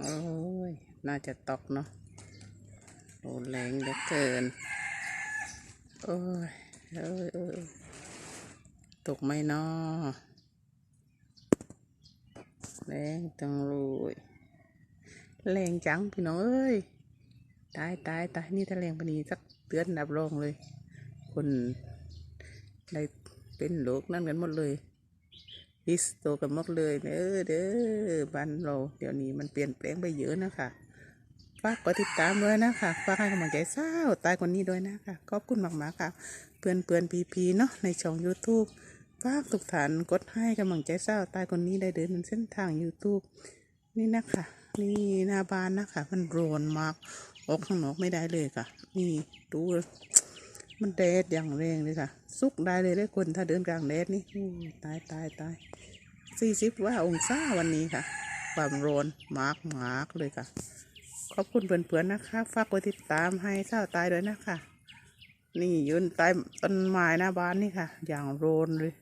โอ้ย น่าจะตกเนาะโอ้แรงเหลือเกิน โอ้ยเอ้ยเอ้ยตกไหมเนาะแรงจังเลยแรงจังพี่น้องเอ้ย ตายตายตายนี่ถ้าแรงปนนี้สักเตือนดับรองเลย คนได้เป็นโรคนั่นกันหมดเลย ฮิสโตกันหมดเลยเด้อเด้อบ้านเราเดี๋ยวนี้มันเปลี่ยนแปลงไปเยอะนะคะฝากกดติดตามด้วยนะคะฝากให้กำลังใจสาวตายคนนี้ด้วยนะคะขอบคุณมากๆค่ะ เพื่อนเพื่อนพีพีเนาะในช่อง YouTube ฝากทุกฐานกดให้กำลังใจสาวตายคนนี้ได้เดินบนเส้นทาง YouTube นี่นะคะนี่หน้าบ้านนะคะ มันโรนมากออกข้างนอกไม่ได้เลยค่ะ นี่ดู มันแดดอย่างแรงเลยค่ะ สุกได้เลยเลยคนถ้าเดินกลางแดดนี่ตายตายตายสี่สิบว่าองศาวันนี้ค่ะ ความร้อนมากมากเลยค่ะ ขอบคุณเพื่อนๆนะคะ ฝากกดติดตามให้เศร้าตายด้วยนะคะ นี่ยืนใต้ต้นไม้หน้าบ้านนี่ค่ะ อย่างโรนเลย